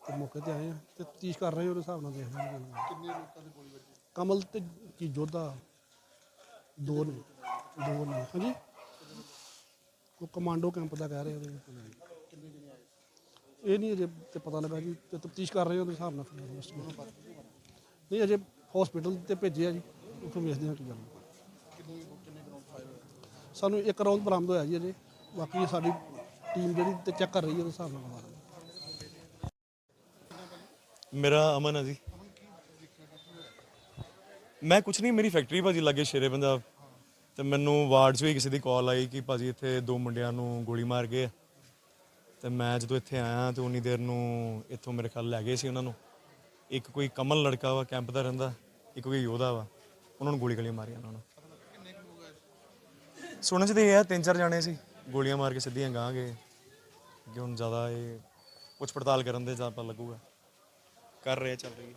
ਤੇ ਮੌਕੇ ਤੇ ਆਏ ਆ ਤੇ ਤਫਤੀਸ਼ ਕਰ ਰਹੇ ਹਾਂ ਉਹਦੇ ਹਿਸਾਬ ਨਾਲ ਦੇਖਦੇ ਹਾਂ ਕਿੰਨੇ ਲੋਕਾਂ ਦੇ ਗੋਲੀ ਵੱਜੀ? ਕਮਲ ਤੇ ਕੀ ਜੋਧਾ? ਦੋ ਨੇ ਦੋ ਨੇ ਹਾਂਜੀ। ਕੋ ਕਮਾਂਡੋ ਕੈਂਪ ਦਾ ਕਹਿ ਰਹੇ ਉਹਦੇ। ਕਿੰਨੇ ਇਹ ਨਹੀਂ ਅਜੇ ਤੇ ਪਤਾ ਲੱਗਾ ਜੀ ਤੇ ਤਫਤੀਸ਼ ਕਰ ਰਹੇ ਹਾਂ ਉਹਦੇ ਹਿਸਾਬ ਨਾਲ ਫਿਰ investigate। ਨਹੀਂ ਅਜੇ ਹਸਪੀਟਲ ਤੇ ਭੇਜਿਆ ਜੀ ਉੱਥੋਂ ਵੇਖਦੇ ਹਾਂ ਕੀ ਗੱਲ। ਹੈ। ਸਾਨੂੰ ਇੱਕ ਰਾਉਂਡ ਬਰਾਮਦ ਹੋਇਆ ਜੀ ਅਜੇ ਬਾਕੀ ਸਾਡੀ ਟੀਮ ਜਿਹੜੀ ਤੇ ਚੈੱਕ ਕਰ ਰਹੀ ਹੈ ਉਹਦੇ ਹਿਸਾਬ ਨਾਲ ਬਤਾ ਦਾਂਗੇ ਮੇਰਾ ਅਮਨ ਹੈ ਜੀ। ਮੈਂ ਕੁਛ ਨਹੀਂ, ਮੇਰੀ ਫੈਕਟਰੀ ਭਾਜੀ ਲੱਗੇ ਸ਼ੇਰੇ ਪੰਜਾਬ ਤੇ ਮੈਨੂੰ ਵਾਰਡ 'ਚ ਵੀ ਕਿਸੇ ਦੀ ਕਾਲ ਆਈ ਕਿ ਭਾਜੀ ਇੱਥੇ ਦੋ ਮੁੰਡਿਆਂ ਨੂੰ ਗੋਲੀ ਮਾਰ ਗਏ ਆ। ਤੇ ਮੈਂ ਜਦੋਂ ਇੱਥੇ ਆਇਆ ਤੇ ਉਨੀ ਦੇਰ ਨੂੰ ਇੱਥੋਂ ਮੇਰੇ ਖਿਆਲ ਲੈ ਗਏ ਸੀ ਉਹਨਾਂ ਨੂੰ। ਇੱਕ ਕੋਈ ਕਮਲ ਲੜਕਾ ਵਾ ਕੈਂਪ ਦਾ ਰਹਿੰਦਾ, ਇੱਕ ਕੋਈ ਯੋਧਾ ਵਾ। ਉਹਨਾਂ ਨੂੰ ਗੋਲੀ ਗਲੀਆਂ ਮਾਰੀਆਂ ਉਹਨਾਂ ਨੂੰ। ਸੁਣਨ ਚ ਤੇ ਇਹ ਆ, ਤਿੰਨ ਚਾਰ ਜਾਣੇ ਸੀ। ਗੋਲੀਆਂ ਮਾਰ ਕੇ ਸਿੱਧੀਆਂ ਗਾਂ ਗਏ। ਕਿ ਹੁਣ ਜ਼ਿਆਦਾ ਇਹ ਪੁੱਛ ਪੜਤਾਲ ਕਰਨ ਦੇ ਜ਼ਿਆਦਾ ਪਤਾ ਲੱਗੂਗਾ। ਕਰ ਰਿਹਾ ਚੱਲ ਰਹੀ ਹੈ